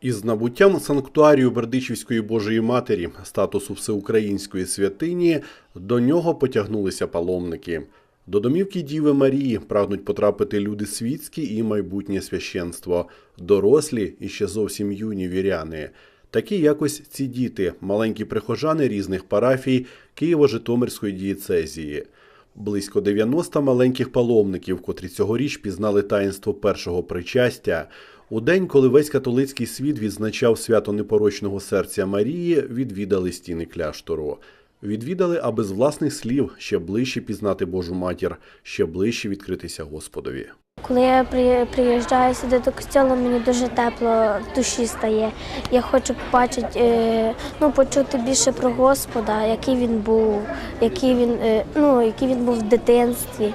Із набуттям санктуарію Бердичівської Божої Матері, статусу всеукраїнської святині, до нього потягнулися паломники. До домівки Діви Марії прагнуть потрапити люди світські і майбутнє священство, дорослі і ще зовсім юні віряни. Такі якось ці діти, маленькі прихожани різних парафій Києво-Житомирської дієцезії. Близько 90 маленьких паломників, котрі цьогоріч пізнали таїнство першого причастя. У день, коли весь католицький світ відзначав свято непорочного серця Марії, відвідали стіни кляштору. Відвідали, аби з власних слів ще ближче пізнати Божу матір, ще ближче відкритися Господові. Коли я при- приїжджаю сюди до костюлу, мені дуже тепло в душі стає. Я хочу побачити, е, ну, почути більше про Господа, який він був, який він, е, ну, який він був в дитинстві.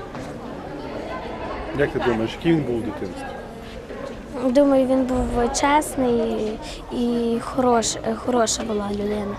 Як ти думаєш, який він був у дитинстві? Думаю, він був чесний і хорош, хороша була людина.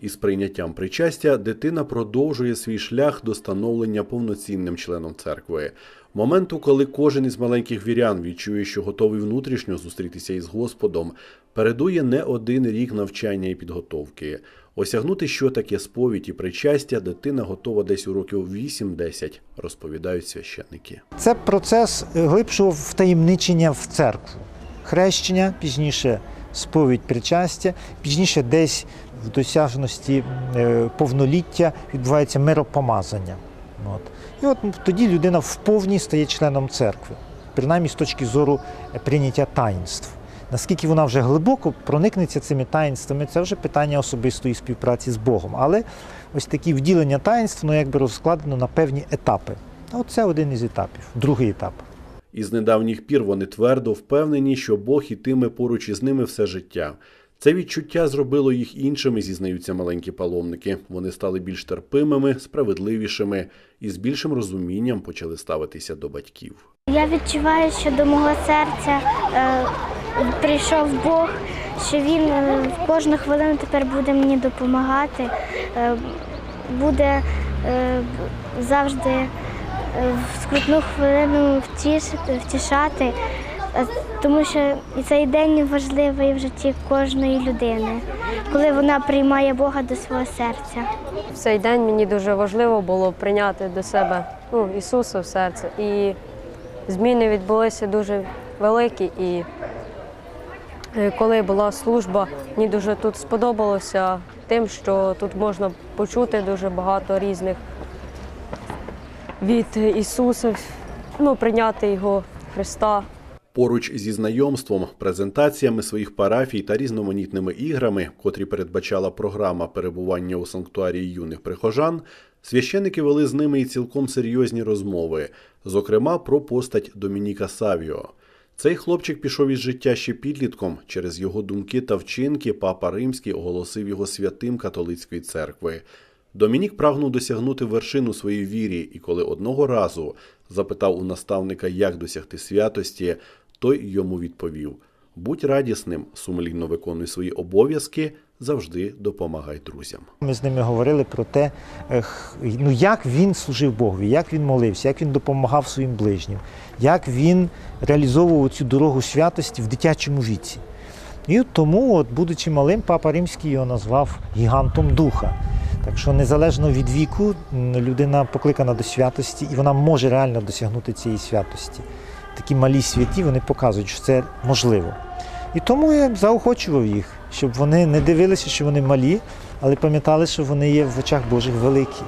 Із прийняттям причастя дитина продовжує свій шлях до становлення повноцінним членом церкви. Моменту, коли кожен із маленьких вірян відчує, що готовий внутрішньо зустрітися із Господом, передує не один рік навчання і підготовки. Осягнути, що таке сповідь і причастя, дитина готова десь у років 8-10, розповідають священники. Це процес глибшого втаємничення в церкву. Хрещення, пізніше сповідь причастя, пізніше десь в досяжності е, повноліття відбувається миропомазання. От. І от тоді людина вповні стає членом церкви, принаймні з точки зору е, прийняття таїнств. Наскільки вона вже глибоко проникнеться цими таїнствами, це вже питання особистої співпраці з Богом. Але ось такі вділення таїнств, воно якби розкладено на певні етапи. А от це один із етапів, другий етап. Із недавніх пір вони твердо впевнені, що Бог ітиме поруч із ними все життя. Це відчуття зробило їх іншими, зізнаються маленькі паломники. Вони стали більш терпимими, справедливішими і з більшим розумінням почали ставитися до батьків. Я відчуваю, що до мого серця е, прийшов Бог, що він е, в кожну хвилину тепер буде мені допомагати, е, буде е, завжди е, в скрутну хвилину втішати, Е, тому що цей день важливий в житті кожної людини, коли вона приймає Бога до свого серця. В цей день мені дуже важливо було прийняти до себе ну, Ісуса в серце. І зміни відбулися дуже великі. І е, коли була служба, мені дуже тут сподобалося тим, що тут можна почути дуже багато різних від Ісуса, ну, прийняти Його Христа. Поруч зі знайомством, презентаціями своїх парафій та різноманітними іграми, котрі передбачала програма перебування у санктуарії юних прихожан, священики вели з ними і цілком серйозні розмови, зокрема про постать Домініка Савіо. Цей хлопчик пішов із життя ще підлітком. Через його думки та вчинки папа Римський оголосив його святим католицької церкви. Домінік прагнув досягнути вершину своїй вірі, і коли одного разу запитав у наставника, як досягти святості, той йому відповів: будь радісним, сумлінно виконуй свої обов'язки, завжди допомагай друзям. Ми з ними говорили про те, ну, як він служив Богові, як він молився, як він допомагав своїм ближнім, як він реалізовував цю дорогу святості в дитячому віці. І тому, от, будучи малим, папа Римський його назвав гігантом духа. Так що незалежно від віку, людина покликана до святості, і вона може реально досягнути цієї святості. Такі малі святі вони показують, що це можливо. І тому я заохочував їх, щоб вони не дивилися, що вони малі, але пам'ятали, що вони є в очах Божих великі.